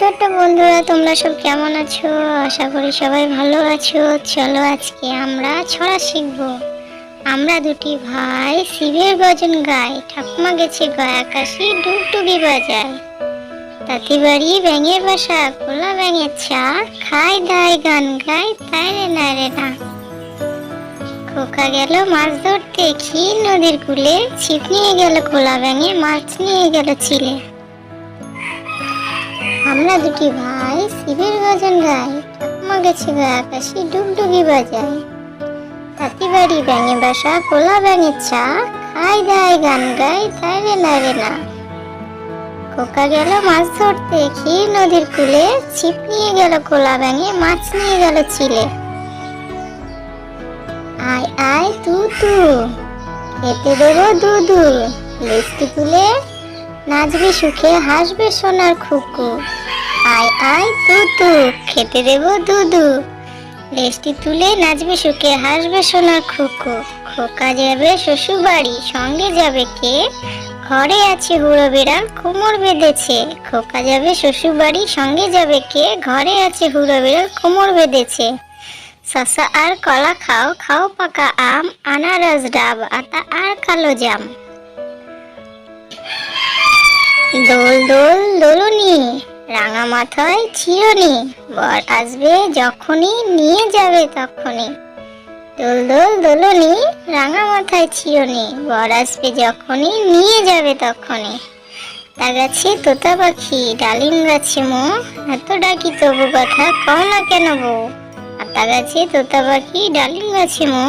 ছোট্ট বন্ধুরা, তোমরা সব কেমন আছো? আশা করি সবাই ভালো আছো। চলো আজকে আমরা ছড়া শিখব। আমরা দুটি ভাই শিবের ভজন গাই। ঠাকুমা গেছে গয়া কাশি, ডুগডুগি বাজায়। তাঁতি বাড়ি ব্যাঙের বাসা, খোলা ব্যাঙের চা খাই দায় গান গাই তাই রে না রে না। খোকা গেল মাছ ধরতে ক্ষীর নদীর কূলে। ছিপ নিয়ে গেল খোলা ব্যাঙে, মাছ নিয়ে গেল চিলে আমরা দুটি ভাই, শিবের ভজন গাই ঠাকুমা গেছে গায়ে আকাশে ডুগডুগি বাজায়। তাঁতি বাড়ি ব্যাঙে বাসা কোলা ব্যাঙের চা, খাই দায় গান গাই তাই রে না। খোকা গেল মাছ ধরতে ক্ষীর নদীর কূলে, ছিপ নিয়ে গেল কোলা ব্যাঙে, মাছ নিয়ে গেল চিলে। আয় আয়, তু তু, খেতে দেবো দুধু লিস্টি তুলে নাচবে সুখে, হাসবে সোনার খুকু। আয় আয় তু খেতে দেব দুদু। লেজটি তুলে নাচবে সুখে, হাসবে সোনার খুকু। খোকা যাবে শ্বশুর বাড়ি সঙ্গে যাবে কে? ঘরে আছে হুড়ো বিড়াল, কোমর বেঁধেছে। খোকা যাবে শ্বশুর বাড়ি সঙ্গে যাবে কে? ঘরে আছে হুড়ো বিড়াল, কোমর বেঁধেছে। শশা আর কলা খাও খাও পাকা আম, আনারস ডাব, আতা আর কালো জাম। দোল দোল দোলনি, রাঙা মাথায় চিরনি বর আসবে যখনই, নিয়ে যাবে তখনই। দোল দোল দোলনি, রাঙা মাথায় চিরনি বর আসবে যখনই, নিয়ে যাবে তখনই। তা গাছে তোতা পাখি, ডালিম গাছে মো, এত ডাকি তবু কথা কও না কেন বউ? আতা গাছে তোতা পাখি, ডালিম গাছে মো,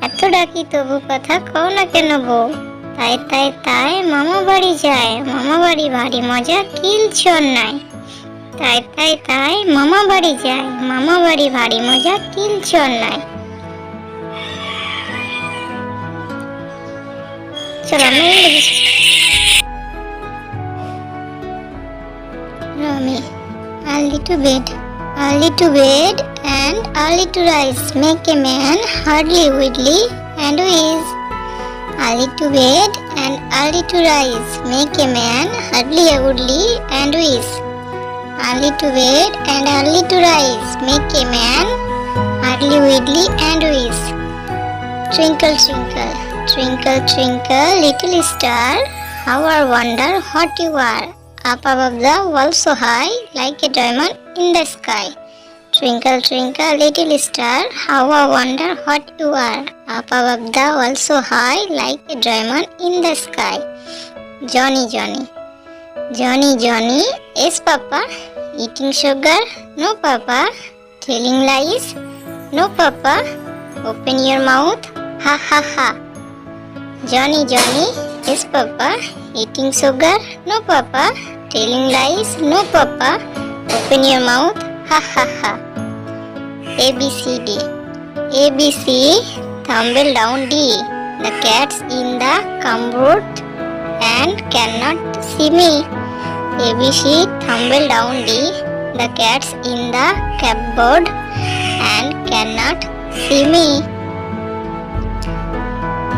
এত ডাকি তবু কথা কও না কেন বউ? তাই তাই তাই মামা বাড়ি যায়। মামা বাড়ি ভারী মজা কিল কিলছো নাই। তাই তাই তাই মামা বাড়ি যায়। মামা বাড়ি ভারী মজা কিল কিলছো নাই রমি early to bed early to bed and early to rise make a man healthy widely and wise Early to bed and early to rise make a man hardly woodly and wise. Early to bed and early to rise make a man hardly widely and wise. Twinkle, twinkle, twinkle, twinkle, little star, how I wonder what you are. Up above the world so high, like a diamond in the sky. Twinkle, twinkle, little star, how I wonder what you are. Up above the world so high, like a diamond in the sky. Johnny, Johnny. Johnny, Johnny, yes, Papa. Eating sugar? No, Papa. Telling lies? No, Papa. Open your mouth? Ha ha ha. Johnny, Johnny, yes, Papa. Eating sugar? No, Papa. Telling lies? No, Papa. Open your mouth? Ha ha ha. A B C D. A B C. Thumble down D. The cat's in the cupboard and cannot see me. A B C. Thumble down D. The cat's in the cupboard and cannot see me.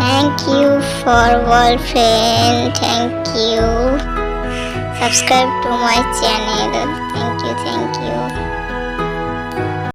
Thank you for world friend. Thank you. Subscribe to my channel.